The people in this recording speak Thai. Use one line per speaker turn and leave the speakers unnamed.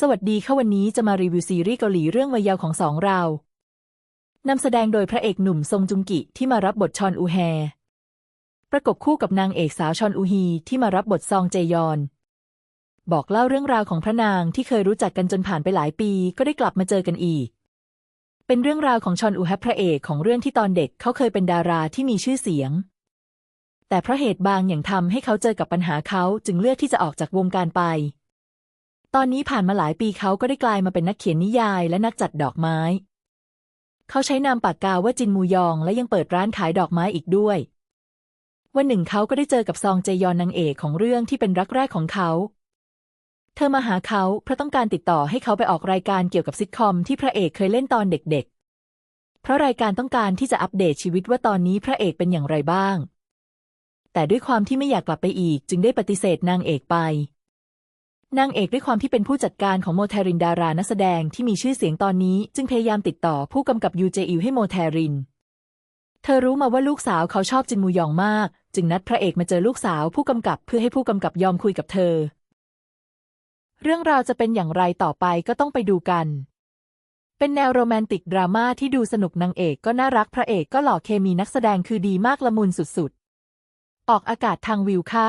สวัสดีค่ะวันนี้จะมารีวิวซีรีส์เกาหลีเรื่องวัยเยาว์ของสองเรา นำแสดงโดยพระเอกหนุ่มซงจุงกิที่มารับบทชอนอูแฮ ประกบคู่กับนางเอกสาวชอนอูฮีที่มารับบทซองเจยอน บอกเล่าเรื่องราวของพระนางที่เคยรู้จักกันจนผ่านไปหลายปี ก็ได้กลับมาเจอกันอีก เป็นเรื่องราวของชอนอูแฮพระเอกของเรื่องที่ตอนเด็กเขาเคยเป็นดาราที่มีชื่อเสียง แต่เพราะเหตุบางอย่างทำให้เขาเจอกับปัญหาเขาจึงเลือกที่จะออกจากวงการไป ตอนนี้ผ่านมาหลายปีเขาก็ได้กลายมาเป็นนักเขียนนิยายและนักจัดดอกไม้ เขาใช้นามปากกาว่าจินมูยองและยังเปิดร้านขายดอกไม้อีกด้วย วันหนึ่งเขาก็ได้เจอกับซองเจยอนนางเอกของเรื่องที่เป็นรักแรกของเขา เธอมาหาเขาเพราะต้องการติดต่อให้เขาไปออกรายการเกี่ยวกับซิทคอมที่พระเอกเคยเล่นตอนเด็กๆ เพราะรายการต้องการที่จะอัปเดตชีวิตว่าตอนนี้พระเอกเป็นอย่างไรบ้าง แต่ด้วยความที่ไม่อยากกลับไปอีกจึงได้ปฏิเสธนางเอกไป นางเอกด้วยความที่เป็นผู้จัดการของโมเทรินดารานักแสดงที่มีชื่อเสียงตอนนี้ จึงพยายามติดต่อผู้กำกับยูเจอิวให้โมเทริน เธอรู้มาว่าลูกสาวเขาชอบจินมูยองมาก จึงนัดพระเอกมาเจอลูกสาวผู้กำกับเพื่อให้ผู้กำกับยอมคุยกับเธอ เรื่องราวจะเป็นอย่างไรต่อไปก็ต้องไปดูกัน เป็นแนวโรแมนติกดราม่าที่ดูสนุกนางเอกก็น่ารักพระเอกก็หล่อเคมีนักแสดงคือดีมากละมุนสุดๆ ออกอากาศทางวิวค่ะ